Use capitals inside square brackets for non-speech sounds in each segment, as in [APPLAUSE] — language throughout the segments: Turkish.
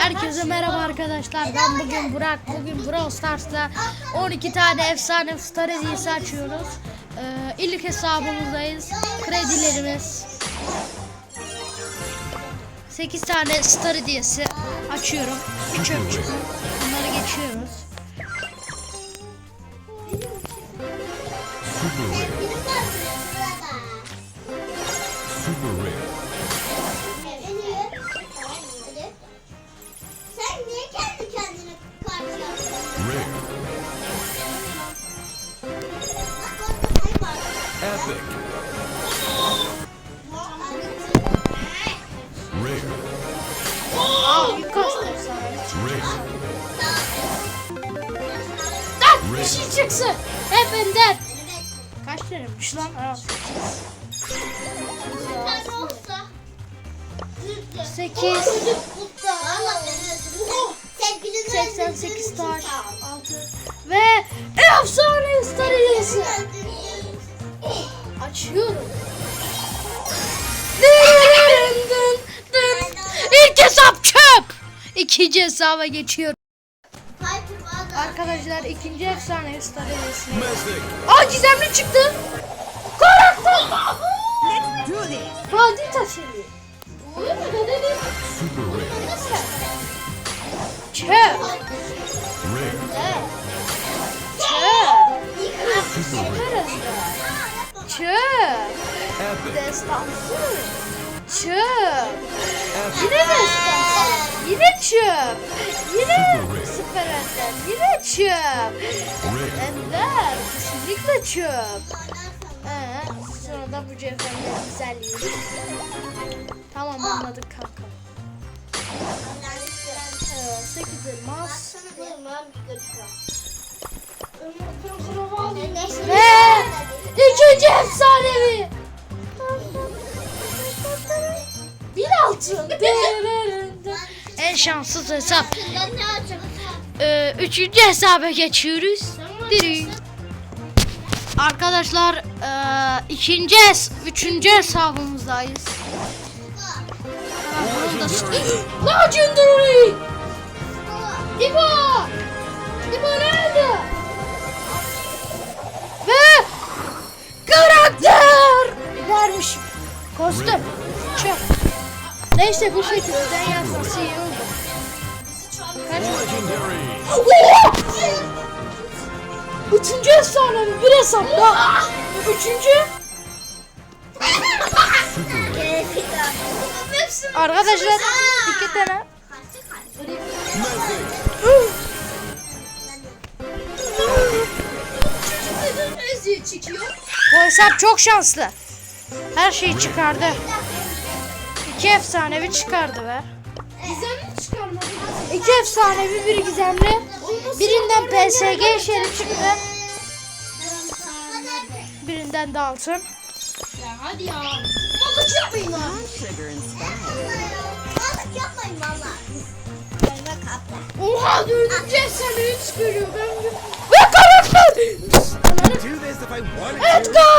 Herkese merhaba arkadaşlar. Ben bugün Burak. Bugün Brawl Stars'ta 12 tane efsane star hediyesi açıyoruz. Ee, ilk hesabımızdayız. Kredilerimiz. 8 tane star hediyesi açıyorum. Küçük küçük. Bunları geçiyoruz. Super rare. Super rare. Epic. Rare. Lan bir şey çıksın. Hep benden. Kaç liraymış lan? Olsa. 8 Valla sevgilin 88 taş 6 ve efsane star hediyesi açıyorum. Dın dın dın. İlk hesap çöp. İkinci hesaba geçiyorum. Arkadaşlar ikinci efsane. Messi. Aa gizemli çıktı. Karakter. Fatih taşı. Super rare. Çöp. Çöp. Çöp. Epic. Destansı. Çöp. Epic. Yine destansı. Yine çöp. Yine süper ender. Yine. Rare. Ender. Kesinlikle çöp. Ee, sonra da bu cevherleri güzelliyoruz. Tamam anladık kanka. Evet, 8 elmas. Ve ikinci efsanevi. Bir altın. [LAUGHS] en şanssız hesap. Ee, üçüncü hesaba geçiyoruz. Arkadaşlar ee, ikinci es üçüncü hesabımızdayız. Legendary. İbo. İbo nerede? Kostüm. Çöp. Neyse bu şekilde yazması iyi oldu. Kaç? Üçüncü efsanevi bir hesapta. Üçüncü. Super rare. Arkadaşlar iki tane. Bu hesap çok şanslı. Her şeyi çıkardı. İki efsanevi çıkardı be. Gizemli çıkarmadı. İki efsanevi bir gizemli. Birinden PSG şeri çıktı. Birinden de altın. Hadi ya. Balık yapmayın lan. Balık yapmayın valla. Oha dördüncü efsanevi çıkarıyor. Ben Ve karakter. Do this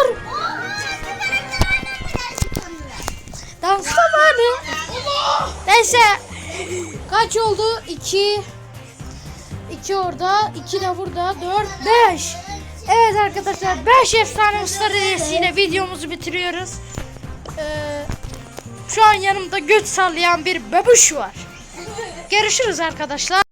Dans zamanı. Neyse. Kaç oldu? 2 2 orada, 2 de burada, 4 5. Evet arkadaşlar 5 efsane star hediyesiyle videomuzu bitiriyoruz. Ee, şu an yanımda göt sallayan bir bebuş var. Görüşürüz arkadaşlar.